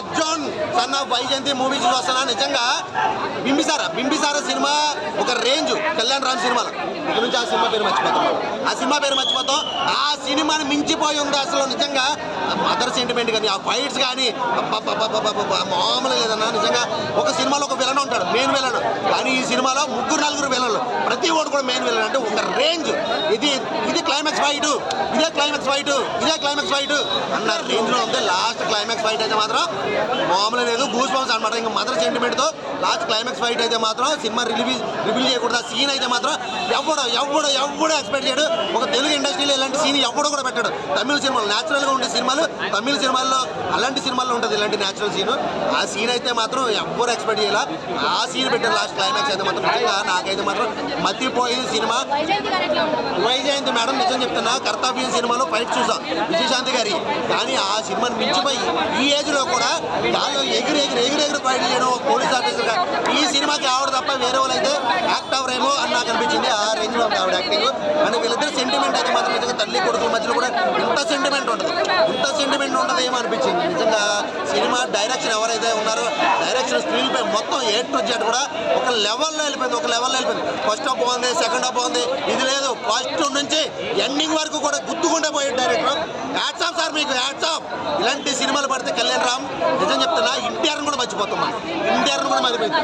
Arjun son of Vyjayanthi movie చూసి వస్తున్నా నిజంగా బింబిసార బింబిసార సినిమా ఒక రేంజ్ కళ్యాణ్ రామ్ సినిమాలో. ఇక నుంచి ఆ సినిమా పేరు మర్చిపోతాం. ఆ సినిమా పేరు మర్చిపోతాం. ఆ సినిమాని మించిపోయి ఉంది అసలు. నిజంగా మదర్ సెంటిమెంట్ కానీ ఆ ఫైట్స్ కానీ మామూలు లేదన్నా. నిజంగా ఒక సినిమాలో ఒక విలన్ ఉంటాడు మెయిన్ విలన్ కానీ ఈ సినిమాలో ముగ్గురు నలుగురు విలన్లు ప్రతి ఒక్కడు కూడా మెయిన్ విలన్ అంటే ఒక రేంజ్. ఇది ఇది క్లైమాక్స్ ఫైట్ ఇదే క్లైమాక్స్ ఫైట్ ఇదే క్లైమాక్స్ ఫైట్ అన్న రేంజ్లో ఉంది లాస్ట్ క్లైమాక్స్ ఫైట్ అయితే మాత్రం మామూలు లేదు. గూస్ బంప్స్ అనమాట ఇంకా మదర్ సెంటిమెంట్తో లాస్ట్ క్లైమాక్స్ ఫైట్ అయితే మాత్రం సినిమా రిలీజ్ రిలీజ్ చేయకూడదు. ఆ సీన్ అయితే మాత్రం ఎవడో ఎవడో ఎవడో ఎక్స్పెక్ట్ చేయడు. ఒక తెలుగు ఇండస్ట్రీలో ఇలాంటి సీన్ ఎవడో కూడా పెట్టాడు. తమిళ సినిమాలు న్యాచురల్గా ఉండే సినిమాలు తమిళ సినిమాల్లో అలాంటి సినిమాల్లో ఉంటుంది ఇలాంటి న్యాచురల్ సీన్ ఆ సీన్ అయితే మాత్రం ఎవరు ఎక్స్పెక్ట్ చేయాల? ఆ సీన్ పెట్టారు లాస్ట్ క్లైమాక్స్ అయితే మాత్రం ముఖ్యంగా నాకైతే మాత్రం మతిపోయింది సినిమా. వైజయంతి మేడం నిజం చెప్తున్నా కర్తవ్యం సినిమాలో ఫైట్ చూసాం విజయశాంతి గారి. కానీ ఆ సినిమాని మించిపోయి ఈ ఏజ్లో కూడా దానిలో ఎగిరి ఎగిరి ఎగిరి ఎగిరి ఫైట్ చేయడం పోలీస్ ఆఫీసర్ ఈ సినిమాకి ఆవిడ తప్ప వేరే వాళ్ళు అయితే యాక్ట్ అవరేమో అని నాకు అనిపించింది. ఆ రేంజ్లో ఆవిడ యాక్టింగ్ అని వీళ్ళిద్దరు సెంటిమెంట్ అయితే మాత్రం నిజంగా తల్లి కొడుకుల మధ్యలో కూడా ఇంత సెంటిమెంట్ ఉంటుంది ఇంత సెంటిమెంట్ ఉండదు ఏమనిపించింది అనిపించింది. నిజంగా సినిమా డైరెక్షన్ ఎవరైతే ఉన్నారో డైరెక్షన్ స్క్రీన్ పై మొత్తం ఏ టు జెడ్ కూడా ఒక లెవెల్లో వెళ్ళిపోయింది. ఒక లెవెల్లో వెళ్ళిపోయింది. ఫస్ట్ హాఫ్ బాగుంది సెకండ్ హాఫ్ బాగుంది. ఇది లేదు. ఫస్ట్ నుంచి ఎండింగ్ వరకు కూడా గుర్తుకుంటే పోయి డైరెక్టర్ యాడ్స్ ఆఫ్ సార్ మీకు యాడ్స్ ఆఫ్ ఇలాంటి సినిమాలు పడితే కళ్యాణ్ రామ్ నిజం చెప్తున్నా ఎన్టీఆర్ని కూడా మర్చిపోతాం మనం. కూడా మర్చిపోయింది